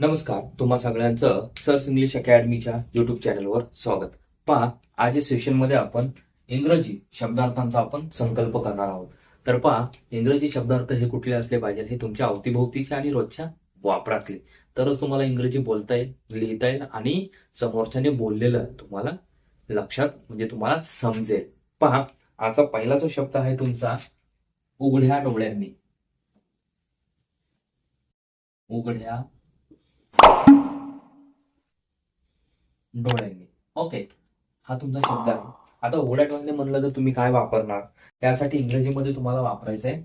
नमस्कार तुम्हा सगळ्यांचं सर्स इंग्लिश अकॅडमीच्या युट्यूब चॅनलवर स्वागत. पहा आज या सेशनमध्ये आपण इंग्रजी शब्दार्थांचा आपण संकल्प करणार आहोत. तर पहा इंग्रजी शब्दार्थ हे कुठले असले पाहिजे हे तुमच्या अवतीभोवतीच्या आणि रोजच्या वापरातले. तरच तुम्हाला इंग्रजी बोलता येईल लिहिता येईल आणि समोरच्याने बोललेलं तुम्हाला लक्षात म्हणजे तुम्हाला समजेल. पहा आजचा पहिला जो शब्द आहे तुमचा उघड्या डोळ्यांनी. उघड्या डोळ्यांनी. ओके हा तुमचा शब्द आहे. आता उघड्या म्हणलं तर तुम्ही काय वापरणार? त्यासाठी इंग्रजीमध्ये तुम्हाला वापरायचं आहे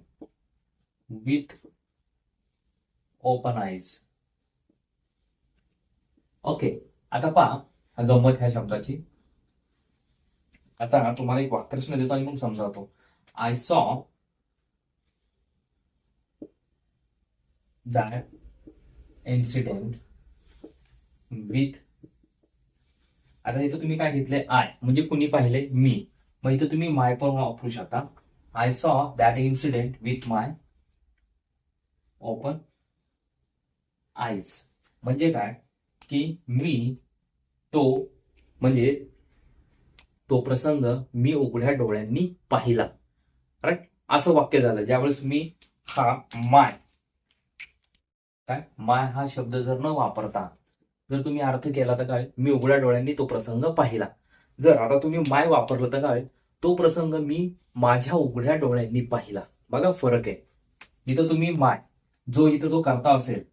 विथ ओपन आईज ओके आता पहा गंमत ह्या शब्दाची. आता तुम्हाला एक वाक्यरचना देतो आणि मग समजावतो. I saw that incident with आता इथं तुम्ही काय घेतलंय? आय म्हणजे कुणी पाहिले मी. मग इथं तुम्ही माय पण वापरू शकता. I saw that incident with my open eyes म्हणजे काय? की मी तो म्हणजे तो प्रसंग मी उघड्या डोळ्यांनी पाहिला. राईट असं वाक्य झालं. ज्यावेळेस तुम्ही हा माय काय? माय हा शब्द जर न वापरता जर तुम्ही अर्थ केला तर काय? मी उघड्या डोळ्यांनी तो प्रसंग पाहिला. जर आता तुम्ही माय वापरलं तर काय? तो प्रसंग मी माझ्या उघड्या डोळ्यांनी पाहिला. बघा फरक आहे. इथं तुम्ही माय जो इथं जो करता असेल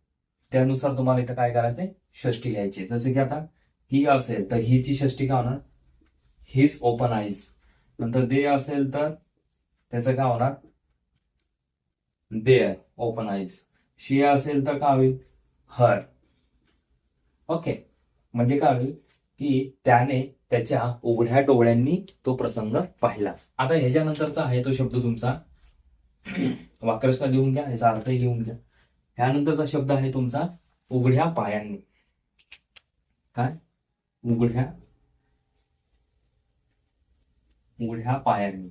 त्यानुसार तुम्हाला इथं काय करायचंय? षष्टी घ्यायची जसं की आता ही असेल तर हिची षष्टी काय होणार? हिज ओपन आईज नंतर दे असेल तर त्याचं काय होणार? दे ओपन आईज शी असेल तर काय होईल? हर. ओके म्हणजे काय होईल की त्याने त्याच्या उघड्या डोळ्यांनी तो प्रसंग पाहिला. आता ह्याच्यानंतरचा आहे तो शब्द तुमचा. वाक्रसना लिहून घ्या याचा अर्थही लिहून घ्या. ह्यानंतरचा शब्द आहे तुमचा उघड्या पायांनी. काय? उघड्या. उघड्या पायांनी.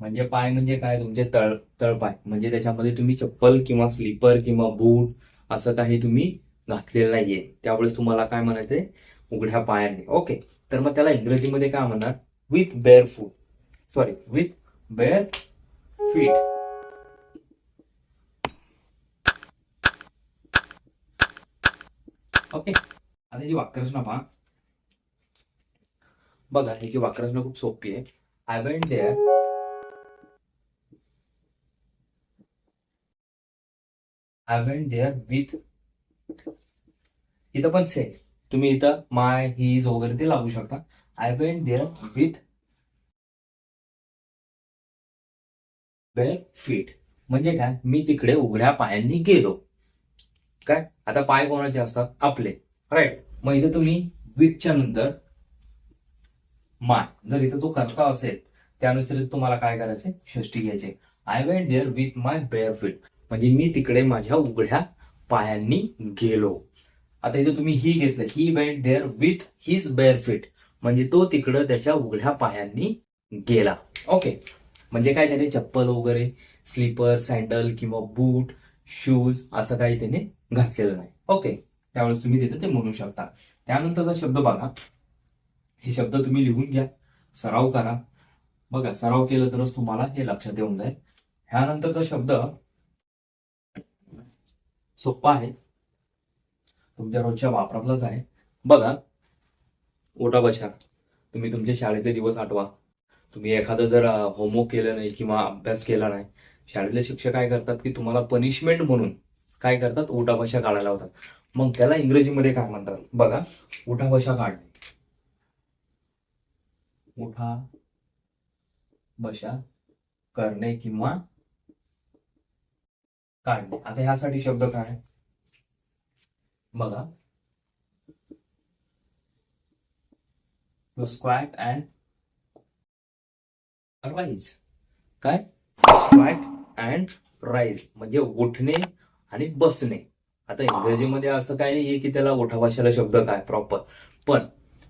म्हणजे पाय म्हणजे काय? तुमचे तळ तळपाय. म्हणजे त्याच्यामध्ये तुम्ही चप्पल किंवा स्लीपर किंवा बूट असं काही तुम्ही घातलेलं नाहीये. त्यावेळेस तुम्हाला काय म्हणायचंय? उघड्या पायांनी. ओके तर मग त्याला इंग्रजीमध्ये काय म्हणणार? With bare foot sorry with bare feet okay आता जी वाक्यरचना पहा बघा ही जी वाक्यरचना खूप सोपी आहे. I went there I went there with इथं पण सेम तुम्ही इथं माय हीज वगैरे ते लावू शकता. I went there with bare feet म्हणजे काय? मी तिकडे उघड्या पायांनी गेलो. काय? आता पाय कोणाचे असतात? आपले. राईट मग इथं तुम्ही विथच्या नंतर माय जर इथं जो करता असेल त्यानुसार तुम्हाला काय करायचे षष्टी घ्यायचे I went there with my bare feet म्हणजे मी तिकडे माझ्या उघड्या पायांनी गेलो. आता इथे तुम्ही ही घेतलं ही went there with his bare feet म्हणजे तो तिकडं त्याच्या उघड्या पायांनी गेला. ओके म्हणजे काय त्याने चप्पल वगैरे स्लीपर सँडल किंवा बूट शूज असं काही त्याने घातलेलं नाही. ओके त्यावेळेस तुम्ही तिथे ते म्हणू शकता. त्यानंतरचा शब्द बघा. हे शब्द तुम्ही लिहून घ्या. सराव करा. बघा सराव केलं तरच तुम्हाला हे लक्षात येऊन जाईल. ह्यानंतरचा शब्द सोपा आहे. तुमच्या रोजच्या वापरातलाच आहे. बघा ओटा बशा. तुम्ही तुमचे शाळेतले दिवस आठवा. तुम्ही एखादं जर होमवर्क केलं नाही किंवा अभ्यास केला नाही शाळेतले शिक्षक काय करतात की तुम्हाला पनिशमेंट म्हणून काय करतात? ओटा भाषा काढायला होतात मग त्याला इंग्रजीमध्ये काय म्हणतात? बघा उठा भाषा काढणे उठा बशा करणे किंवा काढणे आता ह्यासाठी शब्द काय? बघा. टू स्क्वॅट अँड राईज काय? स्क्वॅट अँड राईज म्हणजे उठणे आणि बसणे. आता इंग्रजीमध्ये असं काय नाहीये की त्याला ओठा भाषेला शब्द काय? प्रॉपर पण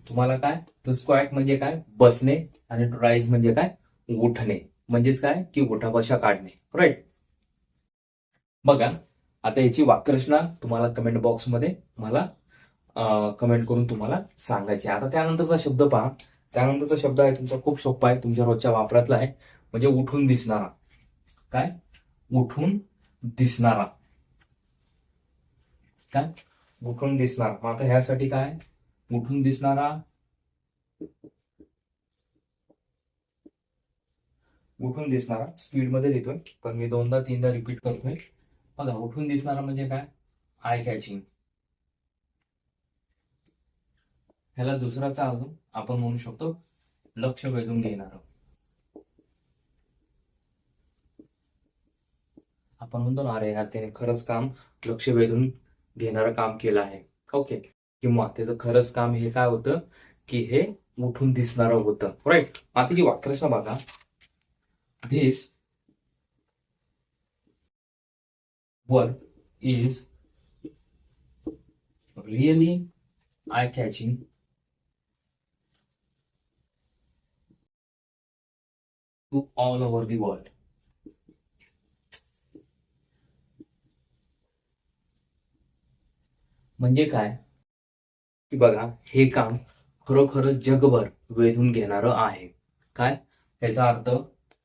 तुम्हाला काय? टू स्क्वॅट म्हणजे काय? बसणे आणि टू राईज म्हणजे काय? उठणे. म्हणजेच काय? की ओठा भाषा काढणे. राईट बघा आता याची वाक्यरचना तुम्हाला कमेंट बॉक्समध्ये मला कमेंट करून तुम्हाला सांगायची आता त्यानंतरचा शब्द पहा. त्यानंतरचा शब्द आहे तुमचा खूप सोपा आहे. तुमच्या रोजच्या वापरातला आहे. म्हणजे उठून दिसणारा. काय? उठून दिसणारा. काय? उठून दिसणारा. मग आता ह्यासाठी काय? उठून दिसणारा. उठून दिसणारा. स्पीडमध्ये लिहितोय. पण मी दोनदा तीनदा रिपीट करतोय. बघा उठून दिसणारा म्हणजे काय? आय कॅचिंग ह्याला दुसराचा अजून आपण म्हणू शकतो लक्ष वेधून घेणार आपण म्हणतो ना अरे यार त्याने खरंच काम लक्ष वेधून घेणारं काम केलं आहे. ओके किंवा त्याचं खरंच काम हे काय होतं? की हे उठून दिसणार होतं. राईट आता की वाक्यरचना बघा. This work is really eye catching to all over the world. म्हणजे काय? की बघा हे काम खरोखरच जगभर वेधून घेणारं आहे. काय? याचा अर्थ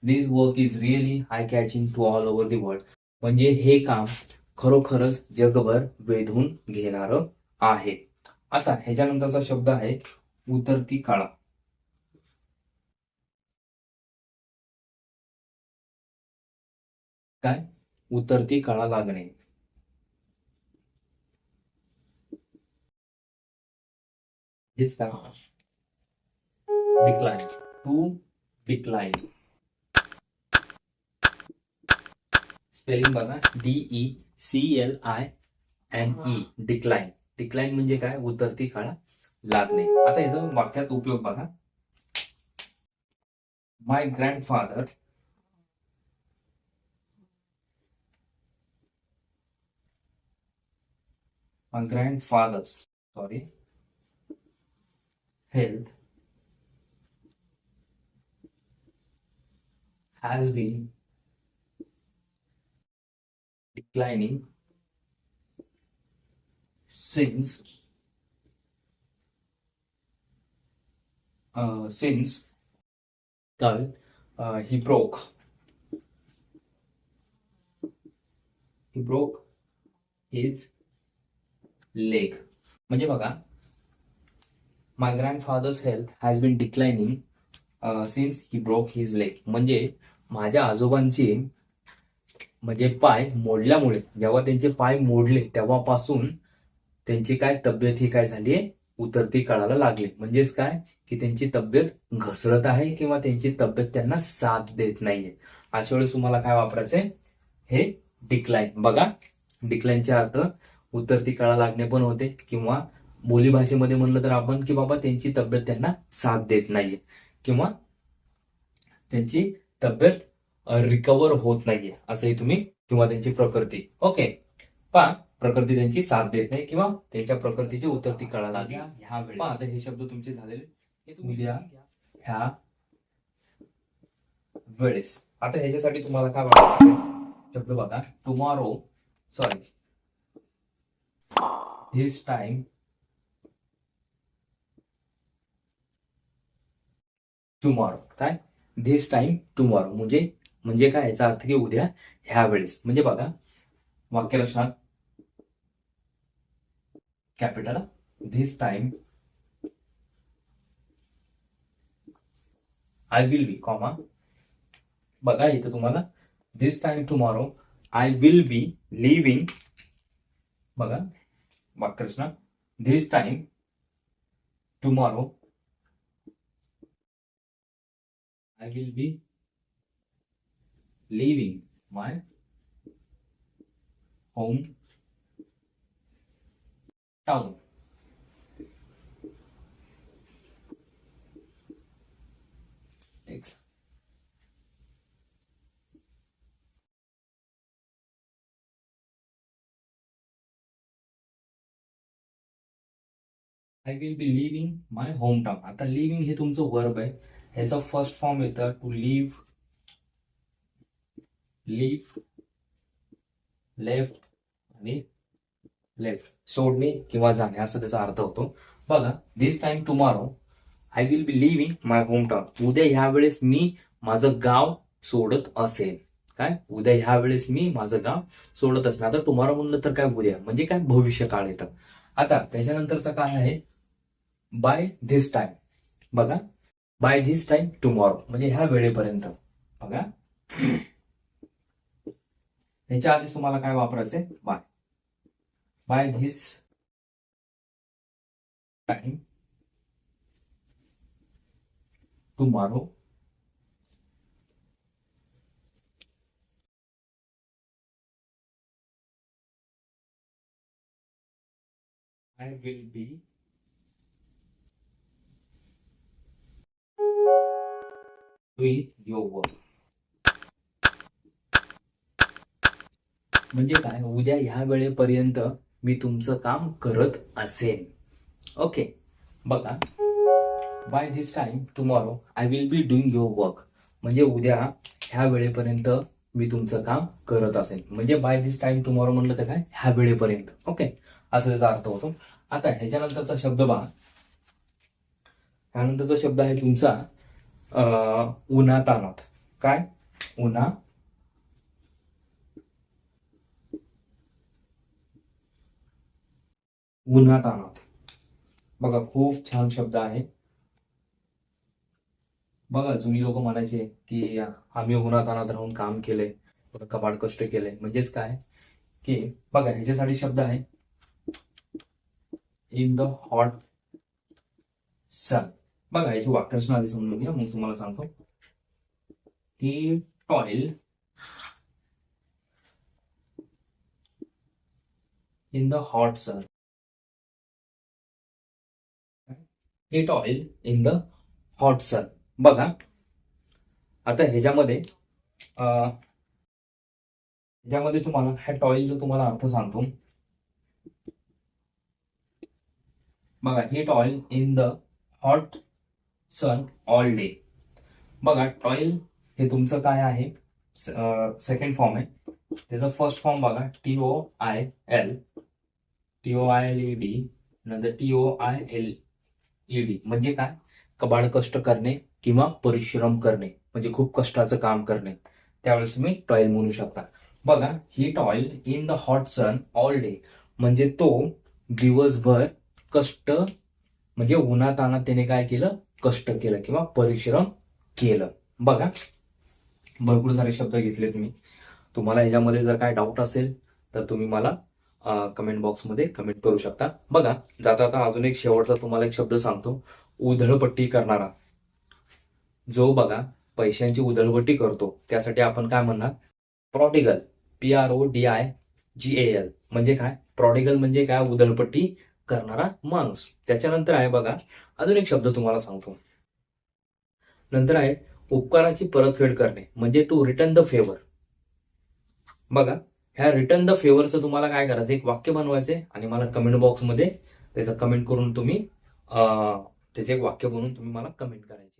this work is really high catching to all over the world म्हणजे हे काम खरोखरच जगभर वेधून घेणार आहे. आता ह्याच्यानंतरचा शब्द आहे उतरती काळा. काय? उतरती काळा लागणे. हेच का डिक्लाइन टू डिक्लाइन स्पेलिंग बघा. D E C L I N E decline decline म्हणजे काय? उतरती काळा लागणे. आता याचा वाक्यात उपयोग बघा. My grandfather my grandfather's sorry health has been declining since uh, since uh, uh, he broke. He broke his leg. म्हणजे बघा my grandfather's health has been declining since he broke his leg म्हणजे माझ्या आजोबांची म्हणजे पाय मोडल्यामुळे जेव्हा त्यांचे पाय मोडले तेव्हापासून त्यांची काय तब्येत ही काय झाली उतरती कळायला लागली. म्हणजेच काय? की त्यांची तब्येत घसरत आहे किंवा त्यांची तब्येत त्यांना साथ देत नाहीये. अशा वेळेस तुम्हाला काय वापरायचंय? हे डिक्लाईन बघा डिक्लाइनचे अर्थ उतरती कळा लागणे पण होते किंवा बोलीभाषेमध्ये म्हणलं तर आपण की बाबा त्यांची तब्येत त्यांना साथ देत नाहीये. किंवा त्यांची तब्येत रिकवर होत नाहीये असंही तुम्ही किंवा त्यांची प्रकृती. ओके पा प्रकृती त्यांची साथ देत नाही किंवा त्यांच्या प्रकृतीची उतरती कळा लागली. ह्या वेळेस. आता हे शब्द तुमचे झालेले हे तुम्ही लिहा. ह्या वेळेस. आता ह्याच्यासाठी तुम्हाला काय वाटतं? शब्द बघा. Tomorrow sorry his time. Tomorrow काय? धिस टाइम टुमॉरो म्हणजे म्हणजे काय याचा अर्थ की उद्या ह्या वेळेस म्हणजे बघा वाक्यरचना capital this time I will be comma बघा इथं तुम्हाला this time tomorrow I will be leaving बघा वाक्यरचना this time tomorrow I will be leaving my home town. Next. I will be leaving my home town आता leaving हे तुमचं verb आहे ह्याचा फर्स्ट फॉर्म येतं टू लिव्ह लिव्ह लेफ्ट आणि left. सोडणे किंवा जाणे असा त्याचा अर्थ होतो. बघा this time tomorrow I will be leaving my home town उद्या ह्या वेळेस मी माझं गाव सोडत असेल. काय? उद्या ह्या वेळेस मी माझं गाव सोडत असेल. आता टुमारो म्हणलं तर काय उद्या? म्हणजे काय? भविष्य काळ येतं. आता त्याच्यानंतरचं काय आहे? बाय धिस टाइम बघा. बाय धिस टाइम टुमॉरो म्हणजे ह्या वेळेपर्यंत. बघा. ह्याच्या आधीच तुम्हाला काय वापरायचंय by by this time tomorrow I will be doing your work. म्हणजे काय? उद्या ह्या वेळेपर्यंत मी तुमचं काम करत असेन. ओके बघा. By this time tomorrow I will be doing your work म्हणजे उद्या ह्या वेळेपर्यंत मी तुमचं काम करत असेन. म्हणजे बाय धिस टाइम टुमॉरो म्हणलं तर काय? ह्या वेळेपर्यंत. ओके असं त्याचा अर्थ होतो. आता ह्याच्यानंतरचा शब्द पहा ह्यानंतरचा शब्द आहे तुमचा उन्हा उन्हातानात. काय? उन्हा उन्हातानात बघा खूप छान शब्द आहे. बघा जुनी लोक म्हणायचे की आम्ही उन्हातानात राहून काम केले कपाड कष्ट केले म्हणजेच काय? की बघा ह्याच्यासाठी शब्द आहे इन द हॉट सन. बघा याची वाक्यरचना आधी समजून घ्या मग तुम्हाला सांगतो. He toil in the hot sun. Heat oil in the hot sun बघा. आता ह्याच्यामध्ये ह्याच्यामध्ये तुम्हाला ह्या टॉईलचा तुम्हाला अर्थ सांगतो. बघा heat oil in the hot sun all day बघा टॉइल हे तुमचं काय आहे? सेकंड फॉर्म आहे. त्याचा फर्स्ट फॉर्म बघा T O I L T O I L E D नंतर T O I L ED म्हणजे काय? कबाड कष्ट करणे किंवा परिश्रम करणे. म्हणजे खूप कष्टाचं काम करणे. त्यावेळेस तुम्ही टॉयल म्हणू शकता. बघा he toil in the hot sun all day. म्हणजे तो दिवसभर कष्ट म्हणजे उन्हातानात त्याने काय केलं? कष्ट केलं किंवा परिश्रम केलं. बघा. भरपूर सारे शब्द घेतले तुम्ही. तुम्हाला याच्यामध्ये जर काय डाऊट असेल तर तुम्ही मला कमेंट बॉक्समध्ये कमेंट करू शकता. बघा जाता आता अजून एक शेवटचा तुम्हाला एक शब्द सांगतो. उधळपट्टी करणारा. जो बघा पैशांची उधळपट्टी करतो. त्यासाठी आपण काय म्हणणार? Prodigal P R O D I G A L म्हणजे काय? प्रॉडिगल म्हणजे काय? उधळपट्टी करणारा माणूस. त्याच्यानंतर आहे बघा अजून एक शब्द तुम्हाला सांगतो. नंतर आहे उपकाराची परतफेड करणे. म्हणजे टू रिटर्न द फेवर बघा ह्या रिटर्न द फेवरचं तुम्हाला काय करायचं? एक वाक्य बनवायचे आणि मला कमेंट बॉक्समध्ये त्याचं कमेंट करून तुम्ही त्याचे एक वाक्य बनवून तुम्ही मला कमेंट करायचे